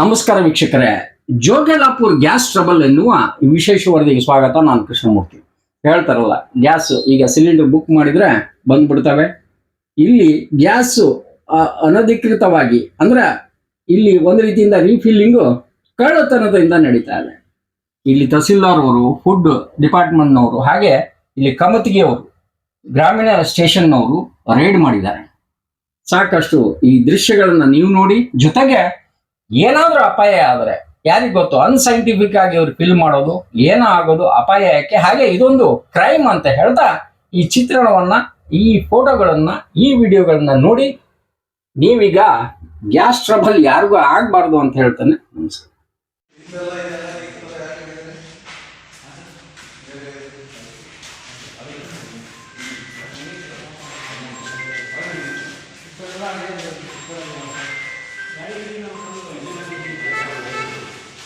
ನಮಸ್ಕಾರ ವೀಕ್ಷಕರೇ. ಜೋಗೇಲಾಪುರ್ gas trouble ಎನ್ನುವ ವಿಶೇಷ ವರದಿಗೆ ಸ್ವಾಗತ. ನಾನು ಕೃಷ್ಣಮೂರ್ತಿ. ಹೇಳ್ತಾರಲ್ಲ, ಗ್ಯಾಸ್ ಈಗ ಸಿಲಿಂಡರ್ ಬುಕ್ ಮಾಡಿದ್ರೆ ಬಂದ್ಬಿಡ್ತವೆ. ಇಲ್ಲಿ ಗ್ಯಾಸ್ ಅನಧಿಕೃತವಾಗಿ, ಅಂದ್ರೆ ಇಲ್ಲಿ ಒಂದು ರೀತಿಯಿಂದ ರೀಫಿಲ್ಲಿಂಗು ಕಳ್ಳತನದಿಂದ ನಡೀತಾ ಇದೆ. ಇಲ್ಲಿ ತಹಸೀಲ್ದಾರ್ ಅವರು ಫುಡ್ ಡಿಪಾರ್ಟ್ಮೆಂಟ್ನವರು ಹಾಗೆ ಇಲ್ಲಿ ಕಮತಿಗೆಯವರು, ಗ್ರಾಮೀಣ ಸ್ಟೇಷನ್ನವರು ರೇಡ್ ಮಾಡಿದ್ದಾರೆ. ಸಾಕಷ್ಟು ಈ ದೃಶ್ಯಗಳನ್ನು ನೀವು ನೋಡಿ, ಜೊತೆಗೆ ಏನಾದ್ರೂ ಅಪಾಯ ಆದರೆ, ಯಾರಿಗ್ ಗೊತ್ತು? ಅನ್ಸೈಂಟಿಫಿಕ್ ಆಗಿ ಅವ್ರು ಫಿಲ್ ಮಾಡೋದು ಏನೋ ಆಗೋದು ಅಪಾಯ ಯಾಕೆ? ಹಾಗೆ ಇದೊಂದು ಕ್ರೈಮ್ ಅಂತ ಹೇಳ್ತಾ ಈ ಚಿತ್ರಣವನ್ನ, ಈ ಫೋಟೋಗಳನ್ನ ಈ ವಿಡಿಯೋಗಳನ್ನ ನೋಡಿ ನೀವೀಗ ಗ್ಯಾಸ್ ಟ್ರಬಲ್ ಯಾರಿಗೂ ಆಗಬಾರ್ದು ಅಂತ ಹೇಳ್ತಾನೆ ನಮಸ್ಕಾರ.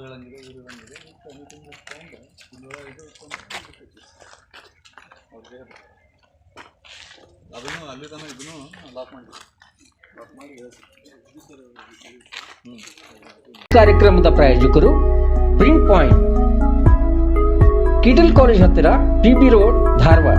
ಹೇಳಂಗಿದೆ ಇವ್ರು ಹೇಳಂಗಿದೆ ಮೀಟಿಂಗ್ ತಗೊಂಡು ಇಲ್ಲೊಳಗೆ ಇದು ಅವ್ರಿಗೆ ಅದನ್ನು ಅಲ್ಲಿ ತನಕ ಇದನ್ನು ಲಾಕ್ ಮಾಡಿದ್ವಿ ಲಾಕ್ ಮಾಡಿ ಕಾರ್ಯಕ್ರಮದ ಪ್ರಾಯೋಜಕರು ಪ್ರಿಂಟ್ ಪಾಯಿಂಟ್ ಕಿಟಲ್ ಕಾಲೇಜ್ ಹತ್ತಿರ ರೋಡ್ ಧಾರವಾಡ.